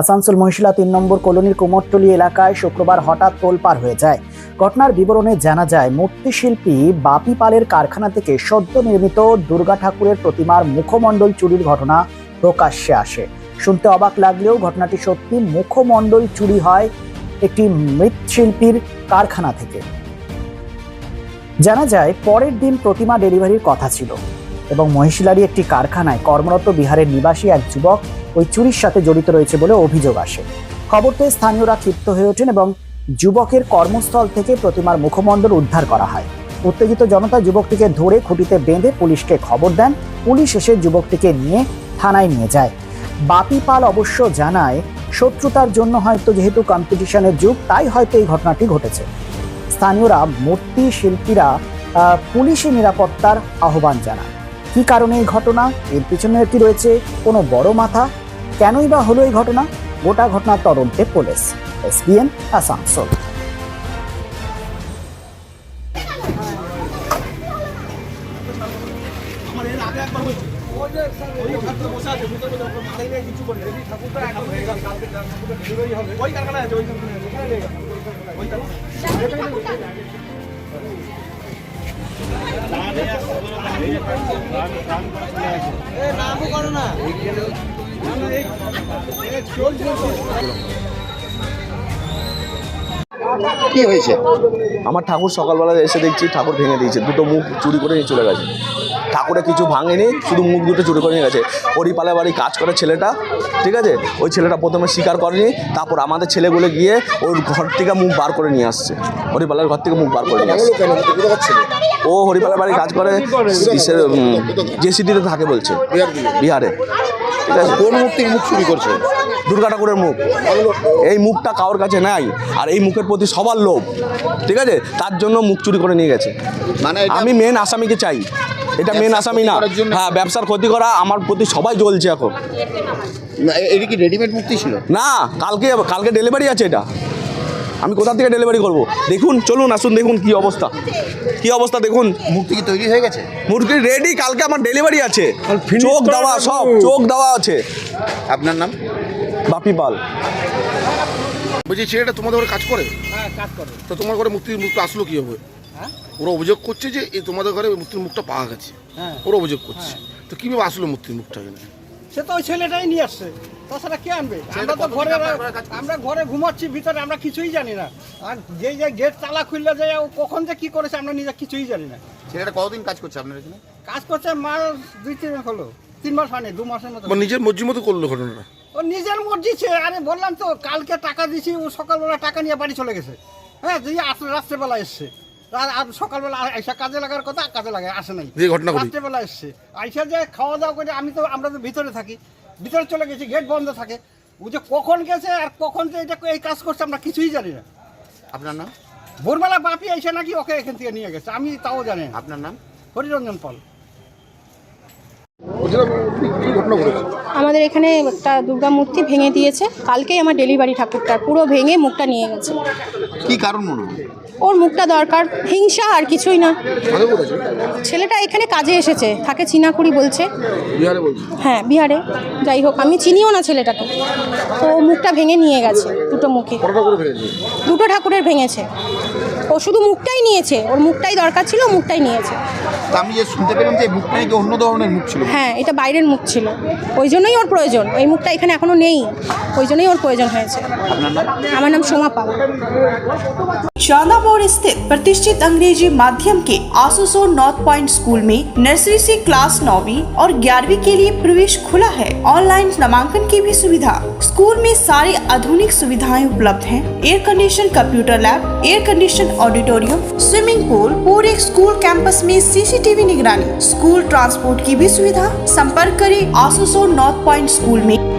আসানসোল মহিশিলা তিন নম্বর কলোনির কুমোরটলি এলাকায় শুক্রবার হঠাৎ তোলপাড় হয়ে যায়। ঘটনার বিবরণে জানা যায় মূর্তিশিল্পী বাপি পালের কারখানা থেকে সদ্য নির্মিত দুর্গা ঠাকুরের প্রতিমার মুখমণ্ডল চুরির ঘটনা প্রকাশ্যে আসে। শুনতে অবাক লাগলেও ঘটনাটি সত্যি মুখমণ্ডল চুরি হয় একটি মৃৎশিল্পীর কারখানা থেকে। জানা যায়, পরের দিন প্রতিমা ডেলিভারির কথা ছিল। এবং মহিশিলারই একটি কারখানায় কর্মরত বিহারের নিবাসী এক যুবক ওই চুরির সাথে জড়িত রয়েছে বলে অভিযোগ আসে। খবর পেয়ে স্থানীয়রা ক্ষিপ্ত হয়ে ওঠেন এবং যুবকের কর্মস্থল থেকে প্রতিমার মুখমণ্ডল উদ্ধার করা হয়। উত্তেজিত জনতা যুবকটিকে ধরে খুঁটিতে বেঁধে পুলিশকে খবর দেন। পুলিশ এসে যুবকটিকে নিয়ে থানায় নিয়ে যায়। বাপি পাল অবশ্য জানায়, শত্রুতার জন্য হয়তো যেহেতু কম্পিটিশনের যুগ, তাই হয়তো এই ঘটনাটি ঘটেছে। স্থানীয়রা মূর্তি শিল্পীরা পুলিশি নিরাপত্তার আহ্বান জানান কি কারণে এই ঘটনা? এর পিছনে কি রয়েছে কোনো বড় মাথা? কেনই বা হলো এই ঘটনা? গোটা ঘটনার তদন্তে পুলিশ, এসবিএন, আসানসোল। কি হয়েছে? আমার ঠাকুর সকালবেলা এসে দেখছি ঠাকুর ভেঙে দিয়েছে, দুটো মুখ চুরি করে নিয়ে চলে গেছে। ঠাকুরে কিছু ভাঙেনি শুধু মুখ দুটো চুরি করে নিয়ে গেছে। হরিপালের বাড়ি কাজ করে ছেলেটা ঠিক আছে? ওই ছেলেটা প্রথমে স্বীকার করেনি তারপর আমাদের ছেলেগুলো গিয়ে ওর ঘর থেকে মুখ বার করে নিয়ে আসছে। হরিপালের ঘর থেকে মুখ বার করে নিয়ে আসছে। ও হরিপালের বাড়ি কাজ করে জেসিটিতে থাকে বলছে বিহারে। ঠিক আছে কোন মূর্তির মুখ চুরি করছে? দুর্গা ঠাকুরের মুখ। এই মুখটা কারোর কাছে নাই আর এই মুখের প্রতি সবার লোভ ঠিক আছে? তার জন্য মুখ চুরি করে নিয়ে গেছে। মানে আমি মেন আসামিকে চাই। এটা মেন আসামি না। হ্যাঁ ব্যবসার ক্ষতি করা আমার প্রতি সবাই জ্বলছে এখন। না, এটা কি রেডিমেড মূর্তি ছিল? না কালকে কালকে ডেলিভারি আছে এটা। আমি কোথা থেকে ডেলিভারি করব? দেখুন চলুন আসুন দেখুন কি অবস্থা। কি অবস্থা দেখুন। মূর্তি কি তৈরি হয়ে গেছে? মুরগি রেডি কালকে আমার ডেলিভারি আছে। চোখ দেওয়া সব চোখ দেওয়া আছে। আপনার নাম? বাপি পাল। বলছি ছেলেটা তোমাদের কাজ করে? হ্যাঁ কাজ করে। তো তোমার ঘরে মূর্তির মুখটা আসলো কি হবে ওরা অভিযোগ করছে যে এই তোমাদের ঘরে মূর্তির মুখটা পাওয়া গেছে। হ্যাঁ। ওরা অভিযোগ করছে। তো কীভাবে আসলো মূর্তির মুখটা এখানে? সে তো ওই ছেলেটাই নিয়ে আসছে। তাছাড়া কে আনবে? আমরা তো ঘরে আমরা ঘরে ঘুমাচ্ছি ভিতরে আমরা কিছুই জানি না। আর যেই যে গেট তালা খুললে যে ও কখন যে কি করেছে আমরা নিজে কিছুই জানি না। ছেলেটা কতদিন কাজ করছে আপনার এখানে? কাজ করছে মাস দুই তিন মাস হলো। তিন মাস হয়নি দু মাসের মতো। নিজের মর্জি মতো করল ঘটনাটা? ও নিজের মর্জি ছে আরে বললাম তো কালকে টাকা দিছি ও সকালবেলা টাকা নিয়ে বাড়ি চলে গেছে। হ্যাঁ দিয়ে আসলে রাত্রেবেলা এসছে। আর- আর সকালবেলা আইসা কাজে লাগার কথা কাজে লাগে আসে নাই। যে ঘটনা ঘটি রাত্রেবেলা এসছে। আইসা যে খাওয়া দাওয়া করে আমি তো আমরা তো ভিতরে থাকি। ভিতরে চলে গেছি গেট বন্ধ থাকে। ও যে কখন গেছে আর কখন যে এটা এই কাজ করছে আমরা কিছুই জানি না। আপনার নাম? ভোরবেলা বাপি আইসা নাকি ওকে এখান থেকে নিয়ে গেছে আমি তাও জানি না। আপনার নাম? হরিরঞ্জন পাল বলছিলাম কি কি ঘটনা ঘটেছে আমাদের এখানে একটা দুর্গা মূর্তি ভেঙে দিয়েছে। কালকেই আমার ডেলিভারি ঠাকুরটা পুরো ভেঙে মুখটা নিয়ে গেছে। কি কারণ মনে হয়? ওর মুখটা দরকার হিংসা আর কিছুই না। ছেলেটা এখানে কাজে এসেছে থাকে চিনাকুড়ি বলছে। বলছে? হ্যাঁ বিহারে। যাই হোক আমি চিনিও না ছেলেটাকে। তো ও মুখটা ভেঙে নিয়ে গেছে দুটো মুখে। দুটো ঠাকুরের ভেঙেছে। ও শুধু মুখটাই নিয়েছে ওর মুখটাই দরকার ছিল ও মুখটাই নিয়েছে। তা আমি যে শুনতে পেলাম যে এই মুখটা নাকি অন্য ধরনের মুখ ছিল হ্যাঁ এটা বাইরের মুখ ছিল ওই জন্যই ওর প্রয়োজন এই মুখটা এখানে এখনো নেই ওই জন্যই ওর প্রয়োজন হয়েছে আপনার নাম আমার নাম সোমা পাল शालामोड़ स्थित प्रतिष्ठित अंग्रेजी माध्यम के आसोसो नॉर्थ पॉइंट स्कूल में नर्सरी से क्लास नौवीं और ग्यारहवीं के लिए प्रवेश खुला है ऑनलाइन नामांकन की भी सुविधा स्कूल में सारी आधुनिक सुविधाएं उपलब्ध हैं air condition computer lab air condition auditorium swimming pool पूरे स्कूल कैंपस में सीसीटीवी निगरानी स्कूल ट्रांसपोर्ट की भी सुविधा संपर्क करें आसोसो नॉर्थ पॉइंट स्कूल में।